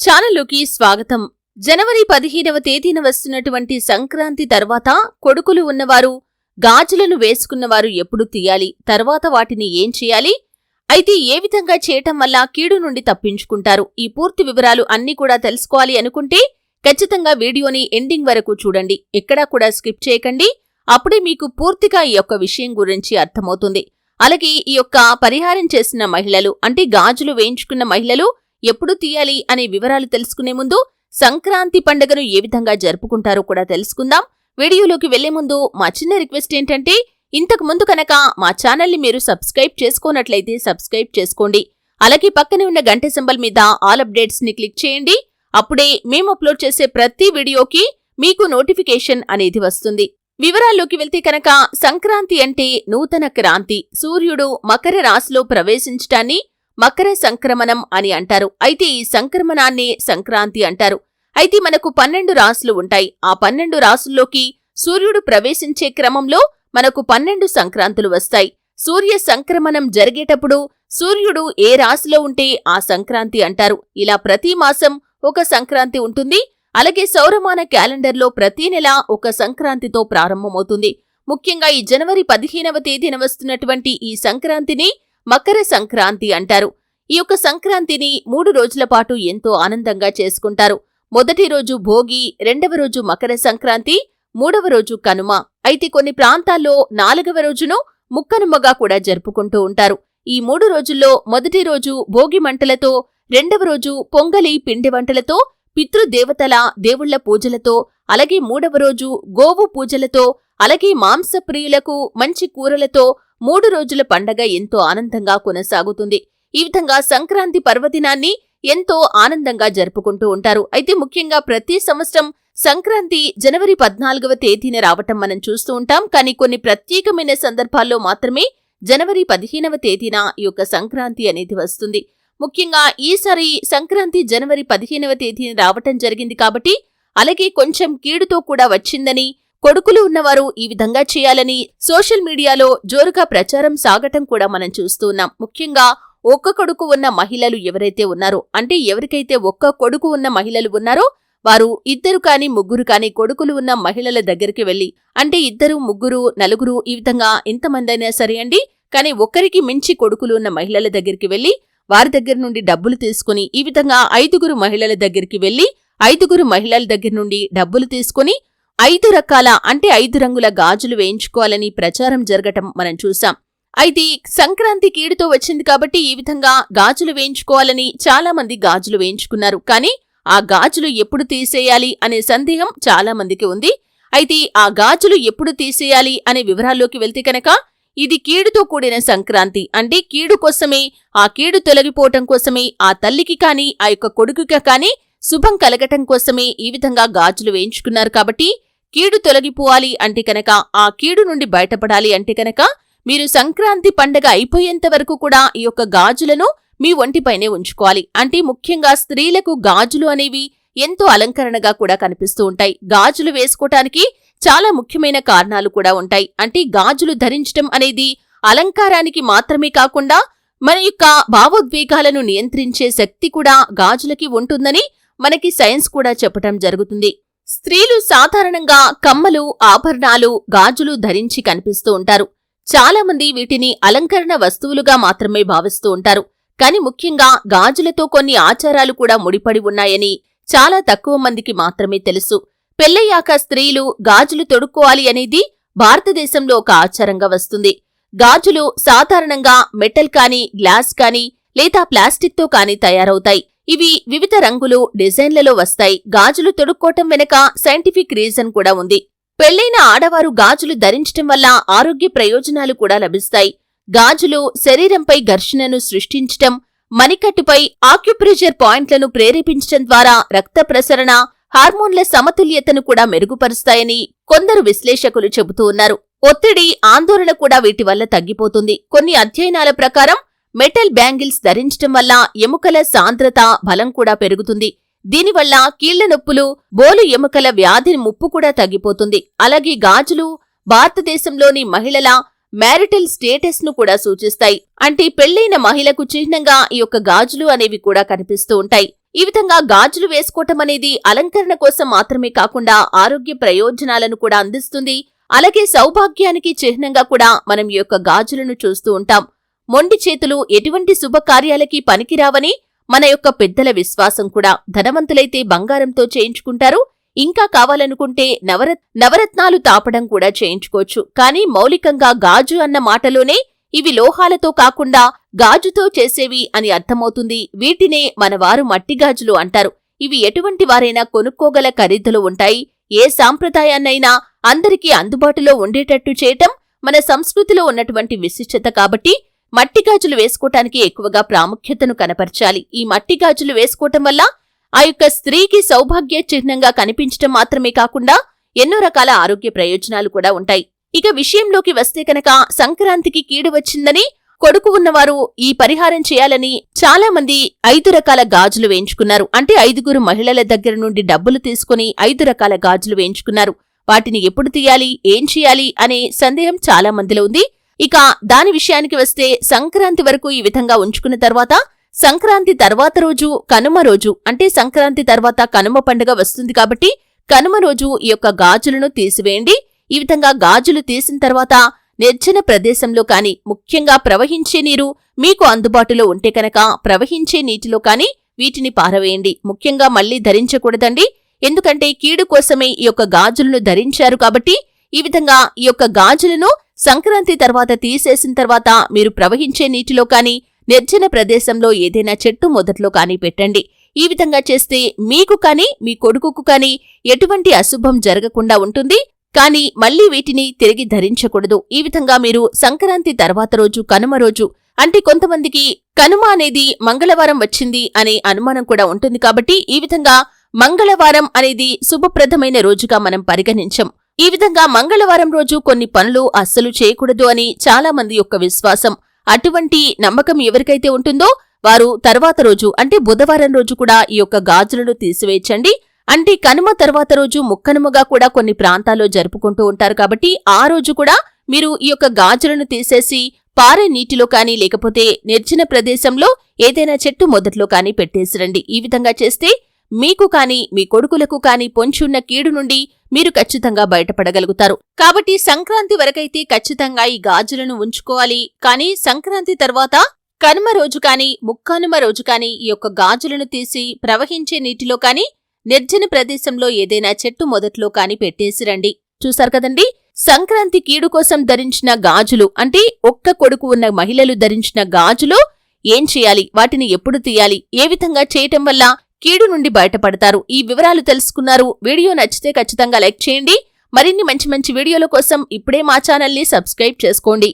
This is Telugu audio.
ఛానల్లోకి స్వాగతం. జనవరి పదిహేనవ తేదీన వస్తున్నటువంటి సంక్రాంతి తర్వాత కొడుకులు ఉన్నవారు గాజులను వేసుకున్నవారు ఎప్పుడు తీయాలి? తర్వాత వాటిని ఏం చేయాలి? అయితే ఏ విధంగా చేయటం వల్ల కీడు నుండి తప్పించుకుంటారు? ఈ పూర్తి వివరాలు అన్నీ కూడా తెలుసుకోవాలి అనుకుంటే ఖచ్చితంగా వీడియోని ఎండింగ్ వరకు చూడండి. ఎక్కడా కూడా స్కిప్ చేయకండి. అప్పుడే మీకు పూర్తిగా ఈ యొక్క విషయం గురించి అర్థమవుతుంది. అలాగే ఈ యొక్క పరిహారం చేసిన మహిళలు అంటే గాజులు వేయించుకున్న మహిళలు ఎప్పుడు తీయాలి అనే వివరాలు తెలుసుకునే ముందు సంక్రాంతి పండుగను ఏ విధంగా జరుపుకుంటారో కూడా తెలుసుకుందాం. వీడియోలోకి వెళ్ళే ముందు మా చిన్న రిక్వెస్ట్ ఏంటంటే ఇంతకు ముందు కనుక మా ఛానల్ని మీరు సబ్స్క్రైబ్ చేసుకోనట్లయితే సబ్స్క్రైబ్ చేసుకోండి. అలాగే పక్కనే ఉన్న గంట సింబల్ మీద ఆల్ అప్డేట్స్ని క్లిక్ చేయండి. అప్పుడే మేము అప్లోడ్ చేసే ప్రతి వీడియోకి మీకు నోటిఫికేషన్ అనేది వస్తుంది. వివరాల్లోకి వెళ్తే కనుక సంక్రాంతి అంటే నూతన క్రాంతి. సూర్యుడు మకర రాశిలో ప్రవేశించటాన్ని మకర సంక్రమణం అని అంటారు. అయితే ఈ సంక్రమణాన్ని సంక్రాంతి అంటారు. అయితే మనకు పన్నెండు రాసులు ఉంటాయి. ఆ పన్నెండు రాసుల్లోకి సూర్యుడు ప్రవేశించే క్రమంలో మనకు పన్నెండు సంక్రాంతులు వస్తాయి. సూర్య సంక్రమణం జరిగేటప్పుడు సూర్యుడు ఏ రాశిలో ఉంటే ఆ సంక్రాంతి అంటారు. ఇలా ప్రతి మాసం ఒక సంక్రాంతి ఉంటుంది. అలాగే సౌరమాన క్యాలెండర్లో ప్రతి నెల ఒక సంక్రాంతితో ప్రారంభమవుతుంది. ముఖ్యంగా ఈ జనవరి పదిహేనవ తేదీన వస్తున్నటువంటి ఈ సంక్రాంతిని మకర సంక్రాంతి అంటారు. ఈ యొక్క సంక్రాంతిని మూడు రోజుల పాటు ఎంతో ఆనందంగా చేసుకుంటారు. మొదటి రోజు భోగి రెండవ రోజు మకర సంక్రాంతి మూడవ రోజు కనుమ. అయితే కొన్ని ప్రాంతాల్లో నాలుగవ రోజును ముక్కనుమగా కూడా జరుపుకుంటూ ఉంటారు. ఈ మూడు రోజుల్లో మొదటి రోజు భోగి మంటలతో రెండవ రోజు పొంగలి పిండి వంటలతో పితృదేవతల దేవుళ్ళ పూజలతో అలాగే మూడవ రోజు గోవు పూజలతో అలాగే మాంసప్రియులకు మంచి కూరలతో మూడు రోజుల పండగ ఎంతో ఆనందంగా కొనసాగుతుంది. ఈ విధంగా సంక్రాంతి పర్వదినాన్ని ఎంతో ఆనందంగా జరుపుకుంటూ ఉంటారు. అయితే ముఖ్యంగా ప్రతి సంవత్సరం సంక్రాంతి జనవరి పద్నాలుగవ తేదీన రావటం మనం చూస్తూ ఉంటాం. కానీ కొన్ని ప్రత్యేకమైన సందర్భాల్లో మాత్రమే జనవరి పదిహేనవ తేదీన ఈ యొక్క సంక్రాంతి అనేది వస్తుంది. ముఖ్యంగా ఈసారి సంక్రాంతి జనవరి పదిహేనవ తేదీన రావటం జరిగింది కాబట్టి అలాగే కొంచెం కీడుతో కూడా వచ్చిందని కొడుకులు ఉన్నవారు ఈ విధంగా చేయాలని సోషల్ మీడియాలో జోరుగా ప్రచారం సాగటం కూడా మనం చూస్తూ ఉన్నాం. ముఖ్యంగా ఒక్క కొడుకు ఉన్న మహిళలు ఎవరైతే ఉన్నారో అంటే ఎవరికైతే ఒక్క కొడుకు ఉన్న మహిళలు ఉన్నారో వారు ఇద్దరు కాని ముగ్గురు కాని కొడుకులు ఉన్న మహిళల దగ్గరికి వెళ్ళి అంటే ఇద్దరు ముగ్గురు నలుగురు ఈ విధంగా ఎంతమంది అయినా సరే అండి కానీ ఒక్కరికి మించి కొడుకులు ఉన్న మహిళల దగ్గరికి వెళ్ళి వారి దగ్గర నుండి డబ్బులు తీసుకుని ఈ విధంగా ఐదుగురు మహిళల దగ్గరికి వెళ్ళి ఐదుగురు మహిళల దగ్గర నుండి డబ్బులు తీసుకుని ఐదు రకాల అంటే ఐదు రంగుల గాజులు వేయించుకోవాలని ప్రచారం జరగటం మనం చూసాం అయితే సంక్రాంతి కీడుతో వచ్చింది కాబట్టి ఈ విధంగా గాజులు వేయించుకోవాలని చాలా మంది గాజులు వేయించుకున్నారు. కానీ ఆ గాజులు ఎప్పుడు తీసేయాలి అనే సందేహం చాలా మందికి ఉంది. అయితే ఆ గాజులు ఎప్పుడు తీసేయాలి అనే వివరాల్లోకి వెళ్తే కనుక ఇది కీడుతో కూడిన సంక్రాంతి. అంటే కీడు కోసమే ఆ కీడు తొలగిపోవటం కోసమే ఆ తల్లికి కానీ ఆ యొక్క కొడుకుకి కానీ శుభం కలగటం కోసమే ఈ విధంగా గాజులు వేయించుకున్నారు కాబట్టి కీడు తొలగిపోవాలి అంటే కనుక ఆ కీడు నుండి బయటపడాలి అంటే కనుక మీరు సంక్రాంతి పండగ అయిపోయేంత వరకు కూడా ఈ యొక్క గాజులను మీ ఒంటిపైనే ఉంచుకోవాలి. అంటే ముఖ్యంగా స్త్రీలకు గాజులు అనేవి ఎంతో అలంకరణగా కూడా కనిపిస్తూ ఉంటాయి. గాజులు వేసుకోవటానికి చాలా ముఖ్యమైన కారణాలు కూడా ఉంటాయి. అంటే గాజులు ధరించటం అనేది అలంకారానికి మాత్రమే కాకుండా మన యొక్క భావోద్వేగాలను నియంత్రించే శక్తి కూడా గాజులకి ఉంటుందని మనకి సైన్స్ కూడా చెప్పటం జరుగుతుంది. స్త్రీలు సాధారణంగా కమ్మలు ఆభరణాలు గాజులు ధరించి కనిపిస్తూ ఉంటారు. చాలా మంది వీటిని అలంకరణ వస్తువులుగా మాత్రమే భావిస్తూ ఉంటారు. కాని ముఖ్యంగా గాజులతో కొన్ని ఆచారాలు కూడా ముడిపడి ఉన్నాయని చాలా తక్కువ మందికి మాత్రమే తెలుసు. పెళ్ళయ్యాక స్త్రీలు గాజులు తొడుక్కోవాలి అనేది భారతదేశంలో ఒక ఆచారంగా వస్తుంది. గాజులు సాధారణంగా మెటల్ కాని గ్లాస్ కాని లేదా ప్లాస్టిక్తో కాని తయారవుతాయి. ఇవి వివిధ రంగులు డిజైన్లలో వస్తాయి. గాజులు తొడుక్కోవటం వెనక సైంటిఫిక్ రీజన్ కూడా ఉంది. పెళ్ళైన ఆడవారు గాజులు ధరించటం వల్ల ఆరోగ్య ప్రయోజనాలు కూడా లభిస్తాయి. గాజులు శరీరంపై ఘర్షణను సృష్టించటం మణికట్టుపై ఆక్యుప్రెషర్ పాయింట్లను ప్రేరేపించటం ద్వారా రక్త ప్రసరణ హార్మోన్ల సమతుల్యతను కూడా మెరుగుపరుస్తాయని కొందరు విశ్లేషకులు చెబుతూ ఉన్నారు. ఒత్తిడి ఆందోళన కూడా వీటి వల్ల తగ్గిపోతుంది. కొన్ని అధ్యయనాల ప్రకారం మెటల్ బ్యాంగిల్స్ ధరించటం వల్ల ఎముకల సాంద్రత బలం కూడా పెరుగుతుంది. దీనివల్ల కీళ్ళ నొప్పులు బోలు ఎముకల వ్యాధి ముప్పు కూడా తగ్గిపోతుంది. అలాగే గాజులు భారతదేశంలోని మహిళల మ్యారిటల్ స్టేటస్ను కూడా సూచిస్తాయి. అంటే పెళ్ళైన మహిళకు చిహ్నంగా ఈ యొక్క గాజులు అనేవి కూడా కనిపిస్తూ ఉంటాయి. ఈ విధంగా గాజులు వేసుకోవటం అనేది అలంకరణ కోసం మాత్రమే కాకుండా ఆరోగ్య ప్రయోజనాలను కూడా అందిస్తుంది. అలాగే సౌభాగ్యానికి చిహ్నంగా కూడా మనం ఈ యొక్క గాజులను చూస్తూ ఉంటాం. మొండి చేతులు ఎటువంటి శుభకార్యాలకి పనికిరావని మన యొక్క పెద్దల విశ్వాసం కూడా ధనవంతులైతే బంగారంతో చేయించుకుంటారు. ఇంకా కావాలనుకుంటే నవరత్ నవరత్నాలు తాపడం కూడా చేయించుకోవచ్చు. కానీ మౌలికంగా గాజు అన్న మాటలోనే ఇవి లోహాలతో కాకుండా గాజుతో చేసేవి అని అర్థమవుతుంది. వీటినే మనవారు మట్టి గాజులు అంటారు. ఇవి ఎటువంటి వారైనా కొనుక్కోగల ఖరీదులు ఉంటాయి. ఏ సాంప్రదాయాన్నైనా అందరికీ అందుబాటులో ఉండేటట్టు చేయటం మన సంస్కృతిలో ఉన్నటువంటి విశిష్టత కాబట్టి మట్టి గాజులు వేసుకోవటానికి ఎక్కువగా ప్రాముఖ్యతను కనపరచాలి. ఈ మట్టి గాజులు వేసుకోవటం వల్ల ఆ యొక్క స్త్రీకి సౌభాగ్య చిహ్నంగా కనిపించటం మాత్రమే కాకుండా ఎన్నో రకాల ఆరోగ్య ప్రయోజనాలు కూడా ఉంటాయి. ఇక విషయంలోకి వస్తే కనుక సంక్రాంతికి కీడు వచ్చిందని కొడుకు ఉన్నవారు ఈ పరిహారం చేయాలని చాలా మంది ఐదు రకాల గాజులు వేయించుకున్నారు. అంటే ఐదుగురు మహిళల దగ్గర నుండి డబ్బులు తీసుకుని ఐదు రకాల గాజులు వేయించుకున్నారు. వాటిని ఎప్పుడు తీయాలి ఏం చేయాలి అనే సందేహం చాలా మందిలో ఉంది. ఇక దాని విషయానికి వస్తే సంక్రాంతి వరకు ఈ విధంగా ఉంచుకున్న తర్వాత సంక్రాంతి తర్వాత రోజు కనుమ రోజు అంటే సంక్రాంతి తర్వాత కనుమ పండుగ వస్తుంది కాబట్టి కనుమ రోజు ఈ యొక్క గాజులను తీసివేయండి. ఈ విధంగా గాజులు తీసిన తర్వాత నిర్జన ప్రదేశంలో కాని ముఖ్యంగా ప్రవహించే నీరు మీకు అందుబాటులో ఉంటే కనుక ప్రవహించే నీటిలో కాని వీటిని పారవేయండి. ముఖ్యంగా మళ్ళీ ధరించకూడదండి. ఎందుకంటే కీడు కోసమే ఈ యొక్క గాజులను ధరించారు కాబట్టి ఈ విధంగా ఈ యొక్క గాజులను సంక్రాంతి తర్వాత తీసేసిన తర్వాత మీరు ప్రవహించే నీటిలో కానీ నిర్జన ప్రదేశంలో ఏదైనా చెట్టు మొదట్లో కానీ పెట్టండి. ఈ విధంగా చేస్తే మీకు కానీ మీ కొడుకుకు కానీ ఎటువంటి అశుభం జరగకుండా ఉంటుంది. కానీ మళ్ళీ వీటిని తిరిగి ధరించకూడదు. ఈ విధంగా మీరు సంక్రాంతి తర్వాత రోజు కనుమ రోజు అంటే కొంతమందికి కనుమ అనేది మంగళవారం వచ్చింది అనే అనుమానం కూడా ఉంటుంది కాబట్టి ఈ విధంగా మంగళవారం అనేది శుభప్రదమైన రోజుగా మనం పరిగణించం. ఈ విధంగా మంగళవారం రోజు కొన్ని పనులు అస్సలు చేయకూడదు అని చాలా మంది యొక్క విశ్వాసం. అటువంటి నమ్మకం ఎవరికైతే ఉంటుందో వారు తర్వాత రోజు అంటే బుధవారం రోజు కూడా ఈ యొక్క గాజులను తీసివేయచ్చండి. అంటే కనుమ తర్వాత రోజు ముక్కనుమగా కూడా కొన్ని ప్రాంతాల్లో జరుపుకుంటూ ఉంటారు కాబట్టి ఆ రోజు కూడా మీరు ఈ యొక్క గాజులను తీసేసి పారే నీటిలో కానీ లేకపోతే నిర్జన ప్రదేశంలో ఏదైనా చెట్టు మొదట్లో కానీ పెట్టేసిరండి. ఈ విధంగా చేస్తే మీకు కానీ మీ కొడుకులకు కానీ పొంచున్న కీడు నుండి మీరు ఖచ్చితంగా బయటపడగలుగుతారు. కాబట్టి సంక్రాంతి వరకైతే ఖచ్చితంగా ఈ గాజులను ఉంచుకోవాలి. కానీ సంక్రాంతి తర్వాత కనుమ రోజు కాని ముక్కనుమ రోజు కాని ఈ యొక్క గాజులను తీసి ప్రవహించే నీటిలో కాని నిర్జన ప్రదేశంలో ఏదైనా చెట్టు మొదట్లో కాని పెట్టేసిరండి చూశారు కదండి? సంక్రాంతి కీడు కోసం ధరించిన గాజులు అంటే ఒక్క కొడుకు ఉన్న మహిళలు ధరించిన గాజులు ఏం చేయాలి? వాటిని ఎప్పుడు తీయాలి? ఏ విధంగా చేయటం వల్ల కీడు నుండి బయటపడతారు. ఈ వివరాలు తెలుసుకున్నారు. వీడియో నచ్చితే ఖచ్చితంగా లైక్ చేయండి. మరిన్ని మంచి మంచి వీడియోల కోసం ఇప్పుడే మా ఛానల్ని సబ్స్క్రైబ్ చేసుకోండి.